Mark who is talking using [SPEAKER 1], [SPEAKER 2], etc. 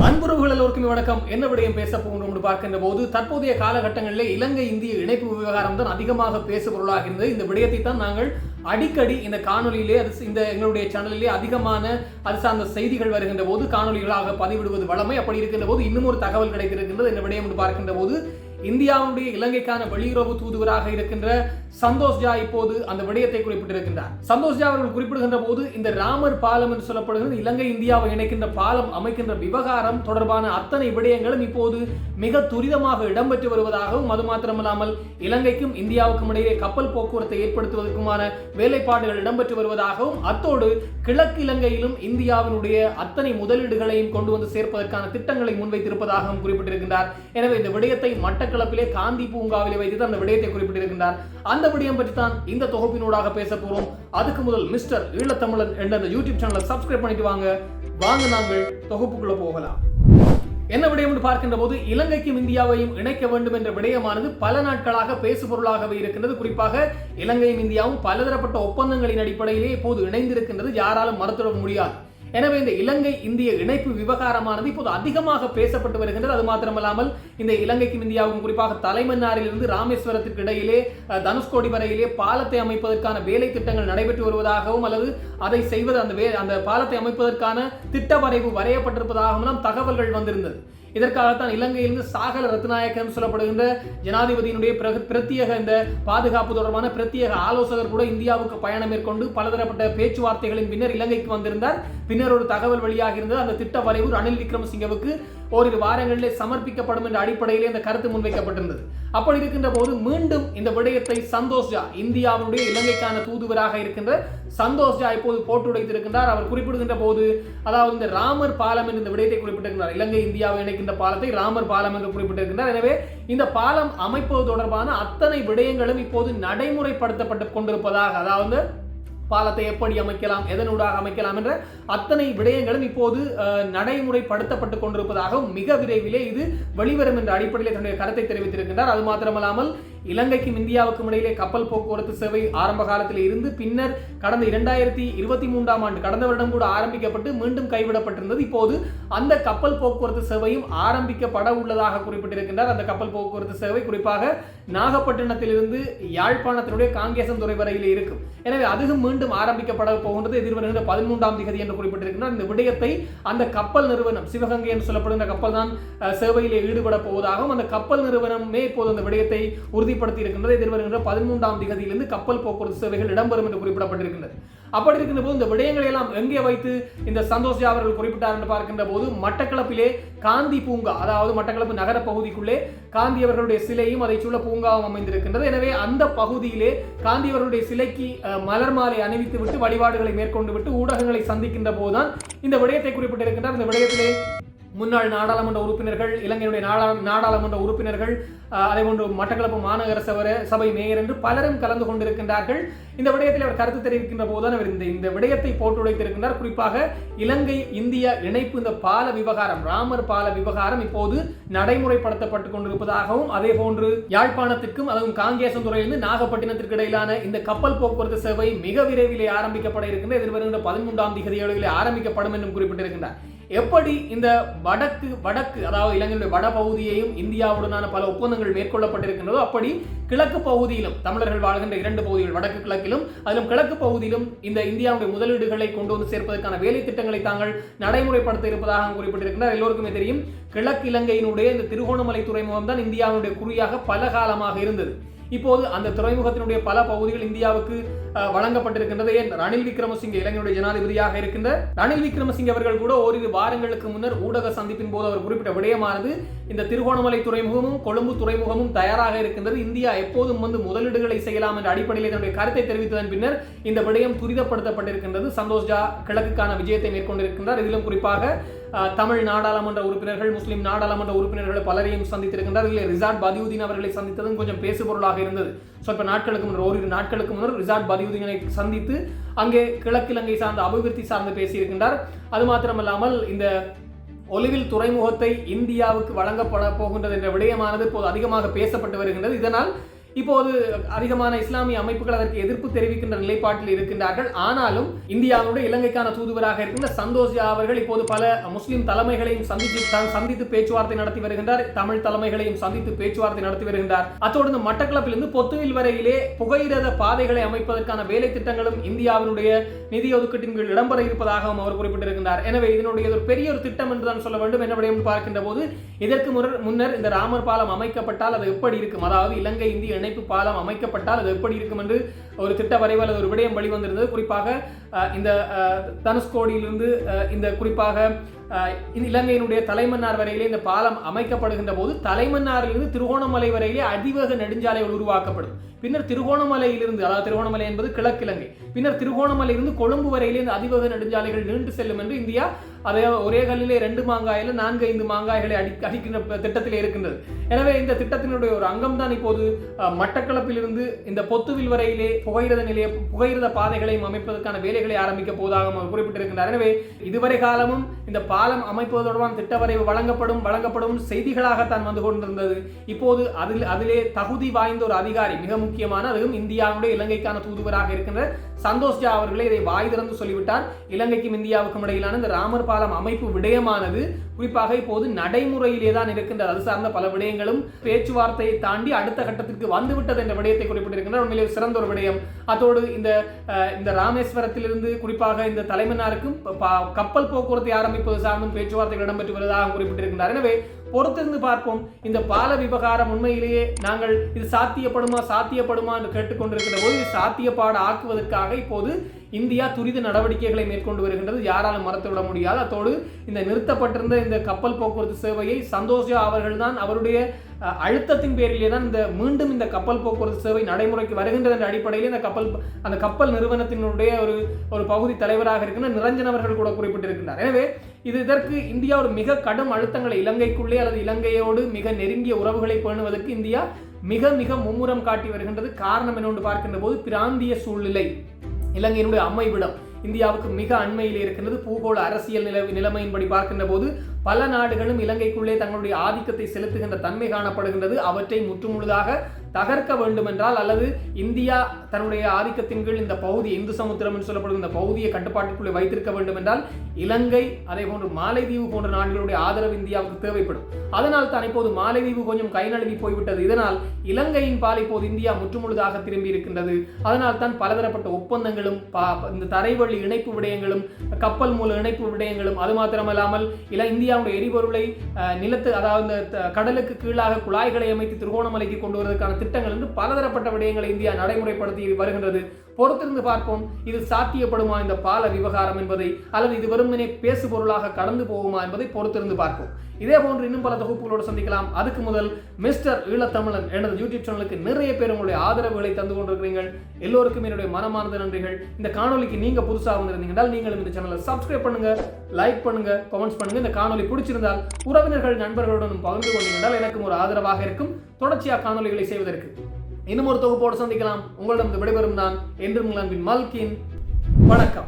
[SPEAKER 1] அன்புறவுகள் எல்லோருக்குமே வணக்கம். என்ன விடயம் பேச போகின்றோம் பார்க்கின்ற போது தற்போதைய காலகட்டங்களிலே இலங்கை இந்திய இணைப்பு விவகாரம் தான் அதிகமாக பேசு பொருளாக இருந்தது. இந்த விடயத்தை தான் நாங்கள் அடிக்கடி இந்த காணொலியிலே அது இந்த எங்களுடைய சேனலிலே அதிகமான அது சார்ந்த செய்திகள் வருகின்ற போது காணொலிகளாக பதிவிடுவது வளமை அப்படி இருக்கின்ற போது இன்னும் ஒரு தகவல் கிடைத்திருக்கின்றது. இந்த விடயம் என்று பார்க்கின்ற போது இந்தியாவுடைய இலங்கைக்கான வெளியுறவு தூதுவராக இருக்கின்ற சந்தோஷ் ஜா இப்போது அந்த விடயத்தை குறிப்பிட்டிருக்கின்றார். சந்தோஷ் ஜா அவர்கள் குறிப்பிடுகின்ற போது இந்த ராமர் பாலம் என்று சொல்லப்படுகிறது. இலங்கை இந்தியாவை இணைக்கின்ற பாலம் அமைக்கின்ற விவகாரம் தொடர்பான அத்தனை விடயங்களும் இப்போது மிக துரிதமாக இடம்பெற்று வருவதாகவும் அது மாத்திரமல்லாமல் இலங்கைக்கும் இந்தியாவுக்கும் இடையே கப்பல் போக்குவரத்தை ஏற்படுத்துவதற்குமான வேலைப்பாடுகள் இடம்பெற்று வருவதாகவும் அத்தோடு கிழக்கு இலங்கையிலும் இந்தியாவினுடைய அத்தனை முதலீடுகளையும் கொண்டு வந்து சேர்ப்பதற்கான திட்டங்களை முன்வைத்திருப்பதாகவும் குறிப்பிட்டிருக்கின்றார். எனவே இந்த விடயத்தை மட்ட மட்டக்களப்பிலே காந்தி பூங்காவிலே வைத்து அந்த விடயத்தை குறிப்பிட்டிருக்கின்றார். அந்த விடயம் பற்றி தான் இந்த தொகுப்பினூடாக பேச போறோம் அதுக்கு முதல் மிஸ்டர் ஈழத்தமிழன் என்ற அந்த யூடியூப் சேனலை சப்ஸ்கிரைப் பண்ணிட்டு வாங்க. வாங்க நாங்கள் தொகுப்புக்குள்ள போகலாம். என்ன விடயம் என்று பார்க்கின்ற போது இலங்கைக்கும் இந்தியாவையும் இணைக்க வேண்டும் என்ற விடயமானது பல நாட்களாக பேசுபொருளாகவே இருக்கின்றது. குறிப்பாக இலங்கையும் இந்தியாவும் பலதரப்பட்ட ஒப்பந்தங்களின் அடிப்படையிலே இப்போது இணைந்திருக்கின்றது. யாராலும் மறுத்துட முடியாது. எனவே இந்த இலங்கை இந்திய இணைப்பு விவகாரமானது இப்போது அதிகமாக பேசப்பட்டு வருகின்றது. அது மாத்திரமல்லாமல் இந்த இலங்கைக்கும் இந்தியாவுக்கும் குறிப்பாக தலைமன்னாரிலிருந்து ராமேஸ்வரத்திற்கு இடையிலே தனுஷ்கோடி வரையிலே பாலத்தை அமைப்பதற்கான வேலை திட்டங்கள் நடைபெற்று வருவதாகவும் அல்லது அதை செய்வது அந்த வே அந்த பாலத்தை அமைப்பதற்கான திட்ட வரைவு வரையப்பட்டிருப்பதாகவும் தகவல்கள் வந்திருந்தது. இதற்காகத்தான் இலங்கையிலிருந்து சாகல ரத்நாயக்கம் சொல்லப்படுகின்ற ஜனாதிபதியினுடைய பிரத்யேக இந்த பாதுகாப்பு தொடர்பான பிரத்யேக ஆலோசகர் கூட இந்தியாவுக்கு பயணம் மேற்கொண்டு பலதரப்பட்ட பேச்சுவார்த்தைகளின் பின்னர் இலங்கைக்கு வந்திருந்தார். பின்னர் ஒரு தகவல் வெளியாக இருந்தது அந்த திட்ட வரைவு ரணில் விக்ரமசிங்கவுக்கு ஓரிரு வாரங்களிலே சமர்ப்பிக்கப்படும் என்ற அடிப்படையிலே இந்த கருத்து முன்வைக்கப்பட்டிருந்தது. அப்படி இருக்கின்ற போது மீண்டும் இந்த விடயத்தை சந்தோஷ் ஜா இந்தியாவுடைய இலங்கைக்கான தூதுவராக இருக்கின்ற சந்தோஷ் ஜா இப்போது போட்டுடைத்திருக்கின்றார். அவர் குறிப்பிடுகின்ற போது அதாவது இந்த ராமர் பாலம் என்று இந்த விடயத்தை குறிப்பிட்டிருக்கிறார். இலங்கை இந்தியாவை இணைக்கின்ற பாலத்தை ராமர் பாலம் என்று குறிப்பிட்டிருக்கின்றார். எனவே இந்த பாலம் அமைப்பது தொடர்பான அத்தனை விடயங்களும் இப்போது நடைமுறைப்படுத்தப்பட்டு கொண்டிருப்பதாக அதாவது பாலத்தை எப்படி அமைக்கலாம் எதனூடாக அமைக்கலாம் என்ற அத்தனை விடயங்களும் இப்போது நடைமுறைப்படுத்தப்பட்டு கொண்டிருப்பதாகவும் மிக விரைவிலே இது வெளிவரும் என்ற அடிப்படையில் தன்னுடைய கருத்தை தெரிவித்திருக்கின்றார். அது மாத்திரமல்லாமல் இலங்கைக்கும் இந்தியாவுக்கும் இடையிலே கப்பல் போக்குவரத்து சேவை ஆரம்ப காலத்தில் இருந்து பின்னர் கடந்த இரண்டாயிரத்தி இருபத்தி மூன்றாம் ஆண்டு கடந்த வருடம் கூட ஆரம்பிக்கப்பட்டு மீண்டும் கைவிடப்பட்டிருந்தது. இப்போது அந்த கப்பல் போக்குவரத்து சேவையும் ஆரம்பிக்கப்பட உள்ளதாக குறிப்பிட்டிருக்கின்றார். அந்த கப்பல் போக்குவரத்து சேவை குறிப்பாக நாகப்பட்டினத்திலிருந்து யாழ்ப்பாணத்தினுடைய காங்கேசன்துறை வரையில் இருக்கும். எனவே அதுவும் மீண்டும் ஆரம்பிக்கப்பட போகின்றது எதிர்வருகின்ற பதிமூன்றாம் திகதி என்று குறிப்பிட்டிருக்கின்றார். இந்த விடயத்தை அந்த கப்பல் நிறுவனம் சிவகங்கை என்று சொல்லப்படுகின்ற கப்பல் தான் அஹ், சேவையிலே ஈடுபட போவதாகவும் அந்த கப்பல் நிறுவனமே இப்போது அந்த விடயத்தை உறுதி உறுதிப்படுத்தி இருக்கின்றது எதிர்வருகின்ற பதிமூன்றாம் திகதியிலிருந்து கப்பல் போக்குவரத்து சேவைகள் இடம்பெறும் என்று குறிப்பிடப்பட்டிருக்கின்றது. அப்படி இருக்கின்ற போது இந்த விடயங்களை எல்லாம் எங்கே வைத்து இந்த சந்தோஷ் அவர்கள் குறிப்பிட்டார் என்று பார்க்கின்ற போது மட்டக்களப்பிலே காந்தி பூங்கா அதாவது மட்டக்களப்பு நகர பகுதிக்குள்ளே காந்தி அவர்களுடைய சிலையும் அதை சூழ பூங்காவும் அமைந்திருக்கின்றது. எனவே அந்த பகுதியிலே காந்தி அவர்களுடைய சிலைக்கு மலர் மாலை அணிவித்து விட்டு வழிபாடுகளை மேற்கொண்டு விட்டு ஊடகங்களை சந்திக்கின்ற போதுதான் இந்த விடயத்தை குறிப்பிட்டிருக்கின்றார். இந்த விடயத்திலே முன்னாள் நாடாளுமன்ற உறுப்பினர்கள் இலங்கையுடைய நாடா நாடாளுமன்ற உறுப்பினர்கள் அதே போன்று மட்டக்களப்பு மாநகர சபர சபை மேயர் என்று பலரும் கலந்து கொண்டிருக்கின்றார்கள். இந்த விடயத்தில் அவர் கருத்து தெரிவிக்கின்ற போதுதான் அவர் இந்த இந்த விடயத்தை போட்டுடைத்திருக்கின்றார் குறிப்பாக இலங்கை இந்திய இணைப்பு இந்த பால விவகாரம் ராமர் பால விவகாரம் இப்போது நடைமுறைப்படுத்தப்பட்டு கொண்டிருப்பதாகவும் அதே போன்று யாழ்ப்பாணத்திற்கும் அதுவும் காங்கேசந்துறையிலிருந்து நாகப்பட்டினத்திற்கு இடையிலான இந்த கப்பல் போக்குவரத்து சேவை மிக விரைவிலே ஆரம்பிக்கப்பட இருக்கின்ற எதிர்வருகின்ற பதிமூன்றாம் திகதிகளிலே ஆரம்பிக்கப்படும் என்றும் குறிப்பிட்டிருக்கின்றார். எப்படி இந்த வடக்கு வடக்கு அதாவது இலங்கையுடைய வட பகுதியையும் இந்தியாவுடனான பல ஒப்பந்தங்கள் மேற்கொள்ளப்பட்டிருக்கின்றதோ அப்படி கிழக்கு பகுதியிலும் தமிழர்கள் வாழ்கின்ற இரண்டு பகுதிகள் வடக்கு கிழக்கிலும் அதிலும் கிழக்கு பகுதியிலும் இந்த இந்தியாவுடைய முதலீடுகளை கொண்டு வந்து சேர்ப்பதற்கான வேலை திட்டங்களை தாங்கள் நடைமுறைப்படுத்த இருப்பதாக குறிப்பிட்டிருக்கின்றார் எல்லோருக்குமே தெரியும் கிழக்கு இலங்கையினுடைய இந்த திருகோணமலை துறைமுகம் தான் இந்தியாவுடைய குறியாக பல காலமாக இருந்தது. இப்போது அந்த துறைமுகத்தினுடைய பல பகுதிகள் இந்தியாவுக்கு வழங்கப்பட்டிருக்கின்றது. ஏன்? ரணில் விக்ரமசிங்க இலங்கையுடைய ஜனாதிபதியாக இருக்கின்ற ரணில் விக்ரமசிங்க அவர்கள் கூட ஓரிரு வாரங்களுக்கு முன்னர் ஊடக சந்திப்பின் போது அவர் குறிப்பிட்ட விடயமானது இந்த திருகோணமலை துறைமுகமும் கொழும்பு துறைமுகமும் தயாராக இருக்கின்றது. இந்தியா எப்போதும் வந்து முதலீடுகளை செய்யலாம் என்ற அடிப்படையில் தன்னுடைய கருத்தை தெரிவித்ததன் பின்னர் இந்த விடயம் துரிதப்படுத்தப்பட்டிருக்கின்றது. சந்தோஷ் ஜா கிழக்குக்கான விஜயத்தை மேற்கொண்டிருக்கின்றார். இதிலும் குறிப்பாக தமிழ் நாடாளுமன்ற உறுப்பினர்கள் முஸ்லீம் நாடாளுமன்ற உறுப்பினர்கள் பலரையும் சந்தித்திருக்கின்றார். இல்லை ரிசார்ட் பதியுதீன் அவர்களை சந்தித்ததும் கொஞ்சம் பேசுபொருளாக இருந்தது. சொற்ப நாட்களுக்கு முன்னர் ஓரிரு நாட்களுக்கு முன்னர் ரிசார்ட் பதியுதீனை சந்தித்து அங்கே கிழக்கிழங்கை சார்ந்த அபிவிருத்தி சார்ந்து பேசியிருக்கின்றார். அது மாத்திரமல்லாமல் இந்த ஒலிவில் துறைமுகத்தை இந்தியாவுக்கு வழங்கப்பட போகின்றது என்ற விடயமானது இப்போது அதிகமாக பேசப்பட்டு வருகின்றது. இதனால் இப்போது அதிகமான இஸ்லாமிய அமைப்புகள் அதற்கு எதிர்ப்பு தெரிவிக்கின்ற நிலைப்பாட்டில் இருக்கின்றார்கள். ஆனாலும் இந்தியாவுடைய இலங்கைக்கான தூதுவராக இருக்கின்ற சந்தோஷ் அவர்கள் இப்போது பல முஸ்லிம் தலைமைகளையும் சந்தித்து சந்தித்து பேச்சுவார்த்தை நடத்தி வருகின்றார். தமிழ் தலைமைகளையும் சந்தித்து பேச்சுவார்த்தை நடத்தி வருகின்றார். அத்தோடு மட்டக்களப்பிலிருந்து பொத்துவில் வரையிலே புகையிரத பாதைகளை அமைப்பதற்கான வேலை திட்டங்களும் இந்தியாவினுடைய நிதி ஒதுக்கீட்டின் கீழ் இடம்பெற இருப்பதாகவும் அவர் குறிப்பிட்டிருக்கின்றார். எனவே இதனுடைய ஒரு பெரிய ஒரு திட்டம் என்றுதான் சொல்ல வேண்டும். என்ன விடயம் பார்க்கின்ற போது இதற்கு முன்னர் இந்த ராமர் பாலம் அமைக்கப்பட்டால் அது எப்படி இருக்கும்? அதாவது இலங்கை இந்திய இணைப்பு பாலம் அமைக்கப்பட்டால் அது எப்படி இருக்கும் என்று ஒரு திட்ட வரைவு அல்லது ஒரு விடயம் வெளிவந்திருந்தது. குறிப்பாக இந்த தனுஷ்கோடியிலிருந்து இந்த குறிப்பாக இலங்கையினுடைய தலைமன்னார் வரையிலே இந்த பாலம் அமைக்கப்படுகின்ற போது தலைமன்னாரிலிருந்து திருகோணமலை வரையிலே அதிவேக நெடுஞ்சாலைகள் உருவாக்கப்படும். பின்னர் திருகோணமலையிலிருந்து அதாவது திருகோணமலை என்பது கிழக்கிழங்கை பின்னர் திருகோணமலையிலிருந்து கொழும்பு வரையிலே இந்த அதிவேக நெடுஞ்சாலைகள் நீண்டு செல்லும் என்று இந்தியா அதே ஒரே கல்லிலே ரெண்டு மாங்காயில நான்கு ஐந்து மாங்காய்களை அடி அடிக்கின்ற திட்டத்தில் இருக்கின்றது. எனவே இந்த திட்டத்தினுடைய ஒரு அங்கம் தான் இப்போது மட்டக்களப்பிலிருந்து இந்த பொத்துவில் வரையிலே புகையிரத நிலைய புகையிரத பாதைகளையும் அமைப்பதற்கான வேலைகளை ஆரம்பிக்க போவதாக குறிப்பிட்டிருக்கின்றார். எனவே இதுவரை காலமும் இந்த பாலம் அமைப்பது தொடர்பான திட்டவரைவு வழங்கப்படும் வழங்கப்படும் செய்திகளாகத்தான் வந்து கொண்டிருந்தது. இப்போது அதில் அதிலே தகுதி வாய்ந்த ஒரு அதிகாரி மிக முக்கியமான அதுவும் இந்தியாவுடைய இலங்கைக்கான தூதுவராக இருக்கின்ற சந்தோஷ் ஜா அவர்களே இதை வாய் திறந்து சொல்லிவிட்டார். இலங்கைக்கும் இந்தியாவுக்கும் இடையிலான இந்த ராமர் பாலம் அமைப்பு விடயமானது குறிப்பாக இப்போது நடைமுறையிலே தான் இருக்கின்றது அது சார்ந்த பல விடயங்களும் பேச்சுவார்த்தையை தாண்டி அடுத்த கட்டத்திற்கு வந்துவிட்டது என்ற விடயத்தை குறிப்பிட்டிருக்கின்றார். உண்மையிலே சிறந்த ஒரு விடயம். அதோடு இந்த இந்த ராமேஸ்வரத்திலிருந்து குறிப்பாக இந்த தலைமன்னாருக்கும் கப்பல் போக்குவரத்தை ஆரம்பிப்பது சார்ந்தும் பேச்சுவார்த்தைகள் இடம்பெற்று வருவதாக குறிப்பிட்டிருக்கின்றார். எனவே பொறுத்திருந்து பார்ப்போம். இந்த பால விவகாரம் உண்மையிலேயே நாங்கள் இது சாத்தியப்படுமா சாத்தியப்படுமா என்று கேட்டுக்கொண்டிருக்கிற போது இது சாத்தியப்பாடு ஆக்குவதற்காக இப்போது இந்தியா துரித நடவடிக்கைகளை மேற்கொண்டு வருகின்றது. யாராலும் மறந்துவிட முடியாது. அத்தோடு இந்த நிறுத்தப்பட்டிருந்த இந்த கப்பல் போக்குவரத்து சேவையை சந்தோஷா அவர்கள்தான் அவருடைய அழுத்தத்தின் பேரிலே தான் இந்த மீண்டும் இந்த கப்பல் போக்குவரத்து சேவை நடைமுறைக்கு வருகின்றது என்ற அடிப்படையில் இந்த கப்பல் அந்த கப்பல் நிறுவனத்தினுடைய ஒரு ஒரு பகுதி தலைவராக இருக்கின்ற நிரஞ்சன் அவர்கள் கூட குறிப்பிட்டிருக்கின்றார். எனவே இது இதற்கு இந்தியா ஒரு மிக கடும் அழுத்தங்களை இலங்கைக்குள்ளே அல்லது இலங்கையோடு மிக நெருங்கிய உறவுகளை பேணுவதற்கு இந்தியா மிக மிக மும்முரம் காட்டி வருகின்றது. காரணம் என்னொன்று பார்க்கின்ற போது பிராந்திய சூழ்நிலை. இலங்கையினுடைய அமைவிடம் இந்தியாவுக்கு மிக அண்மையில் இருக்கின்றது. பூகோள அரசியல் நில நிலைமையின்படி பார்க்கின்ற போது பல நாடுகளும் இலங்கைக்குள்ளே தங்களுடைய ஆதிக்கத்தை செலுத்துகின்ற தன்மை காணப்படுகின்றது. அவற்றை முற்றுமுழுதாக தகர்க்க வேண்டும் என்றால் அல்லது இந்தியா தன்னுடைய ஆதிக்கத்தின் கீழ் இந்த பகுதி இந்து சமுத்திரம் என்று சொல்லப்படும் இந்த பகுதியை கட்டுப்பாட்டுக்குள்ளே வைத்திருக்க வேண்டும் என்றால் இலங்கை அதே போன்று மாலைதீவு போன்ற நாடுகளுடைய ஆதரவு இந்தியாவுக்கு தேவைப்படும். அதனால் தான் இப்போது மாலைதீவு கொஞ்சம் கை நழுவி போய்விட்டது. இதனால் இலங்கையின் பால் இப்போது இந்தியா முற்றுமுழுதாக திரும்பி இருக்கின்றது. அதனால் தான் பலதரப்பட்ட ஒப்பந்தங்களும் பா- இந்த தரைவழி இணைப்பு விடயங்களும் கப்பல் மூல இணைப்பு விடயங்களும் அது மாத்திரமல்லாமல் இல இந்தியாவுடைய எரிபொருளை நிலத்து அதாவது இந்த த- கடலுக்கு கீழாக குழாய்களை அமைத்து திருகோணமலைக்கு கொண்டு வருவதற்கான திட்டங்கள் என்று பலதரப்பட்ட விடயங்களை இந்தியா நடைமுறைப்படுத்தி வருகின்றது. பொறுத்திருந்து பார்ப்போம். இது சாத்தியப்படுமா? இந்த பால விவகாரம் என்பதை அல்லது இது வெறுமனே பேசு பொருளாக கடந்து போகுமா என்பதை பொறுத்திருந்து பார்ப்போம். இதே போன்று இன்னும் பல தொகுப்புகளோடு சந்திக்கலாம். அதுக்கு முதல் மிஸ்டர் ஈழத்தமிழன் எனது யூடியூப் சேனலுக்கு நிறைய பேர் உங்களுடைய ஆதரவுகளை தந்து கொண்டிருக்கிறீர்கள். எல்லோருக்கும் என்னுடைய மனமார்ந்த நன்றிகள். இந்த காணொலிக்கு நீங்க புதுசாக வந்திருந்தீங்கன்றால் நீங்களும் இந்த சேனலை சப்ஸ்கிரைப் பண்ணுங்க லைக் பண்ணுங்க கமெண்ட்ஸ் பண்ணுங்க. இந்த காணொலி பிடிச்சிருந்தால் உறவினர்கள் நண்பர்களுடன் பகிர்ந்து கொண்டீங்கன்றால் எனக்கும் ஒரு ஆதரவாக இருக்கும். தொடர்ச்சியாக காணொலிகளை செய்வதற்கு. இன்னும் ஒரு தொகுப்போடு சந்திக்கலாம். உங்களிடம் விடைபெறும் நான் என்றும் அன்பின் மல்கின். வணக்கம்.